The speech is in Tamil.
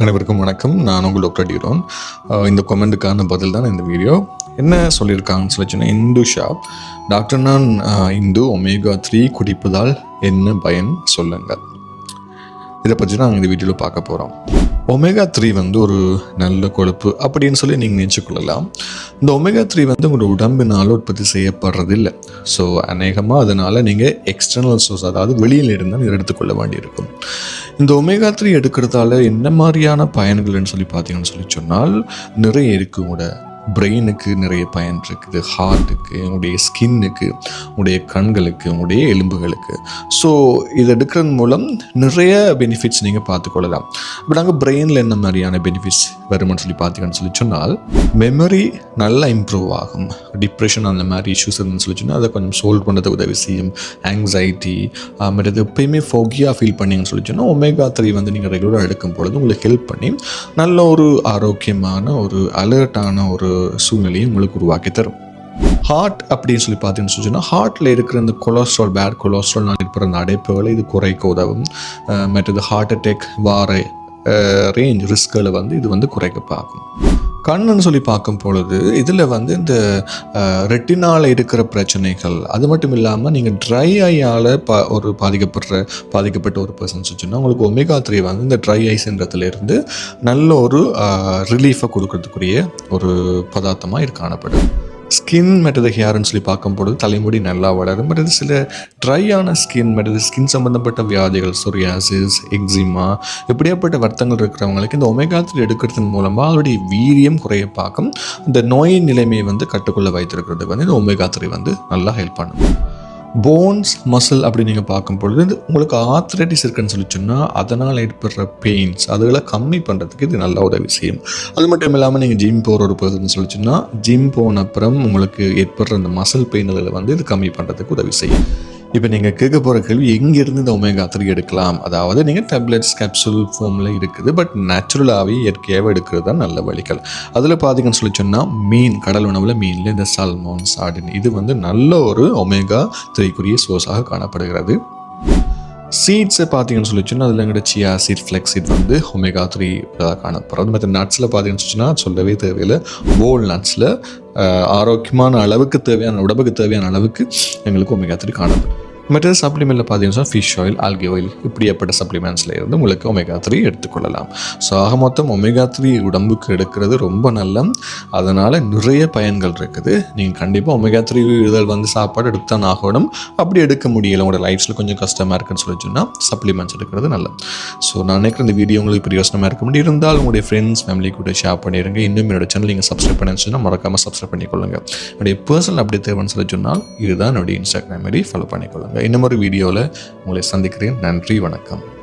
அனைவருக்கும் வணக்கம். நான் உங்கள் டாக்டர் டியூரோன் இந்த கொமெண்ட்டுக்கான பதில் தான் இந்த வீடியோ என்ன சொல்லியிருக்காங்கன்னு சொல்லி இந்து ஷாப் டாக்டர் நான் இந்து ஒமேகா த்ரீ குடிப்பதால் என்ன பயன்? சொல்லுங்கள் இதை பற்றி நாங்கள் இந்த வீடியோவில் பார்க்க போகிறோம் ஒமேகா த்ரீ வந்து ஒரு நல்ல கொழுப்பு அப்படின்னு சொல்லி நீங்கள் நினச்சிக்கொள்ளலாம். இந்த ஒமேகா த்ரீ வந்து உங்களோட உடம்பினால் உற்பத்தி செய்யப்படுறதில்லை. ஸோ அநேகமாக அதனால் நீங்கள் எக்ஸ்டர்னல் சோர்ஸ் அதாவது வெளியில் இருந்தால் நீங்கள் எடுத்துக்கொள்ள வேண்டியிருக்கும். இந்த ஒமேகா த்ரீ எடுக்கிறதால என்ன மாதிரியான பயன்கள்னு சொல்லி பார்த்தீங்கன்னு சொல்லி சொன்னால் நிறைய இருக்கு உங்களோட பிரெயினுக்கு நிறைய பயன் இருக்குது ஹார்ட்டுக்கு உங்களுடைய ஸ்கின்னுக்கு உங்களுடைய கண்களுக்கு உங்களுடைய எலும்புகளுக்கு. ஸோ இது எடுக்கிறது மூலம் நிறைய பெனிஃபிட்ஸ் நீங்கள் பார்த்துக்கொள்ளலாம் இப்போ நாங்கள் பிரெயினில் என்ன மாதிரியான பெனிஃபிட்ஸ் வருமானு சொல்லி பார்த்தீங்கன்னு சொல்லி சொன்னால் மெமரி நல்லா இம்ப்ரூவ் ஆகும். டிப்ரெஷன் அந்த மாதிரி இஷ்யூஸ் இருந்துன்னு சொல்லி சொன்னால் அதை கொஞ்சம் சால்வ் பண்ணுறதுக்கு உதவி செய்யும். ஆங்ஸைட்டி மற்றது எப்பயுமே ஃபோகியாக ஃபீல் பண்ணிங்கன்னு சொல்லி சொன்னால் ஒமேகா த்ரீ வந்து நீங்கள் ரெகுலராக எடுக்கும் பொழுது உங்களுக்கு ஹெல்ப் பண்ணி நல்ல ஒரு ஆரோக்கியமான ஒரு அலர்ட்டான ஒரு சூழ்நிலையை உங்களுக்கு உருவாக்கி தரும். ஹார்ட் அப்படின்னு சொல்லி பார்த்தீங்கன்னு சொன்னால் ஹார்ட்டில் இருக்கிற இந்த கொலஸ்ட்ரால் பேட் கொலஸ்ட்ரால் நான் இருக்கிற அந்த அடைப்புகளை இது குறைக்க உதவும். மற்றது ஹார்ட் அட்டாக் வார ரேஞ்ச் ரிஸ்க்களை வந்து இது வந்து குறைக்க பார்க்கும். கண்ணுன்னு சொல்லி பார்க்கும் பொழுது இதில் வந்து இந்த ரெட்டினால் இருக்கிற பிரச்சனைகள் அது மட்டும் இல்லாமல் நீங்கள் ட்ரை ஐயால் பா ஒரு பாதிக்கப்படுற பாதிக்கப்பட்ட ஒரு பர்சன் சொன்னால் உங்களுக்கு ஒமேகா த்ரீ வந்து இந்த ட்ரை ஐஸ் இருந்து நல்ல ஒரு ரிலீஃபை கொடுக்கறதுக்குரிய ஒரு பதார்த்தமாக இது காணப்படும். ஸ்கின் மற்றது ஹேர்னு சொல்லி பார்க்கும்பொழுது தலைமுடி நல்லா வளரும். மற்றது சில ட்ரையான ஸ்கின் மற்றது ஸ்கின் சம்மந்தப்பட்ட வியாதிகள் சொரியாசிஸ் எக்ஸிமா இப்படியாப்பட்ட வருத்தங்கள் இருக்கிறவங்களுக்கு இந்த ஒமேகா த்ரீ எடுக்கிறதன் மூலமாக அவருடைய வீரியம் குறைய பார்க்கும். இந்த நோயின் நிலைமையை வந்து கட்டுக்குள்ளே வைத்திருக்கிறதுக்கு வந்து இந்த ஒமேகா த்ரீ வந்து நல்லா ஹெல்ப் பண்ணும். போன்ஸ் மசில் அப்படி நீங்கள் பார்க்கும் பொழுது இது உங்களுக்கு ஆர்த்ரைட்டிஸ் இருக்குன்னு சொல்லி சொன்னால் அதனால் ஏற்படுற பெயின்ஸ் அதுகளை கம்மி பண்ணுறதுக்கு இது நல்லா உதவி செய்யும். அது மட்டும் இல்லாமல் நீங்கள் ஜிம் போகிற ஒரு பர்சன் சொல்லி சொன்னால் ஜிம் போன அப்புறம் உங்களுக்கு ஏற்படுற அந்த மசில் பெயின்களை வந்து இது கம்மி பண்ணுறதுக்கு உதவி செய்யும். இப்போ நீங்கள் கேட்க போகிற கேள்வி எங்கேருந்து இந்த ஒமேகா த்ரீ எடுக்கலாம்? அதாவது நீங்கள் டேப்லெட்ஸ் கேப்சூல் ஃபார்மில் இருக்குது பட் நேச்சுரலாகவே இயற்கையாக எடுக்கிறது தான் நல்ல வழிகள். அதில் பார்த்தீங்கன்னு சொல்லி சொன்னால் மீன் கடல் உணவில் மீனில் இந்த சால்மோன் சார்டின் இது வந்து நல்ல ஒரு ஒமேகா த்ரீக்குரிய சோர்ஸாக காணப்படுகிறது. சீட்ஸை பார்த்தீங்கன்னு சொல்லி அதில் எங்கிட்ட சியா சீட் ஃப்ளெக்ஸ் சீட் வந்து ஒமேகா த்ரீ காணப்படுறது. மற்ற நட்ஸில் பார்த்தீங்கன்னு சொன்னால் சொல்லவே தேவையில்லை. போல் நட்ஸில் ஆரோக்கியமான அளவுக்கு தேவையான உடம்புக்கு தேவையான அளவுக்கு எங்களுக்கு ஒமேகா த்ரீ காணப்படும். மற்ற சப்ளிமெண்ட்டில் பார்த்தீங்கன்னா ஃபிஷ் ஆயில் ஆல்கே ஆயில் இப்படியாப்பட்ட சப்ளிமெண்ட்ஸில் இருந்து உங்களுக்கு ஒமேகா த்ரீ எடுத்துக்கொள்ளலாம். ஸோ ஆக மொத்தம் ஒமேகா த்ரீ உடம்புக்கு எடுக்கிறது ரொம்ப நல்ல அதனால் நிறைய பயன்கள் இருக்குது. நீங்கள் கண்டிப்பாக ஒமேகா த்ரீ இதழ் வந்து சாப்பாடு எடுத்தான் ஆகணும். அப்படி எடுக்க முடியல. உங்களோட லைஃப்ஸில் கொஞ்சம் கஷ்டமாக இருக்குன்னு சொல்லி சொன்னால் சப்ளிமெண்ட்ஸ் எடுக்கிறது நல்லது. ஸோ நான் நினைக்கிறேன் இந்த வீடியோ உங்களுக்கு பிரயோசனமாக இருக்க முடியும் இருந்தால் உங்களுடைய ஃப்ரெண்ட்ஸ் ஃபேமிலி கூட ஷேர் பண்ணிடுங்க இன்னும் என்னோட சேனல் நீங்கள் சப்ஸ்கிரைப் பண்ணி மறக்காமல் சப்ஸ்கிரைப் பண்ணிக்கொள்ளுங்க. என்னுடைய பர்சனல் அப்டேட் தேவைன்னு சொல்லி சொன்னால் இதுதான் என்னுடைய இன்ஸ்டாகிராம் மாரி ஃபாலோ பண்ணிக்கொள்ளுங்க. இன்னும் ஒரு வீடியோவில் உங்களை சந்திக்கிறேன். நன்றி வணக்கம்.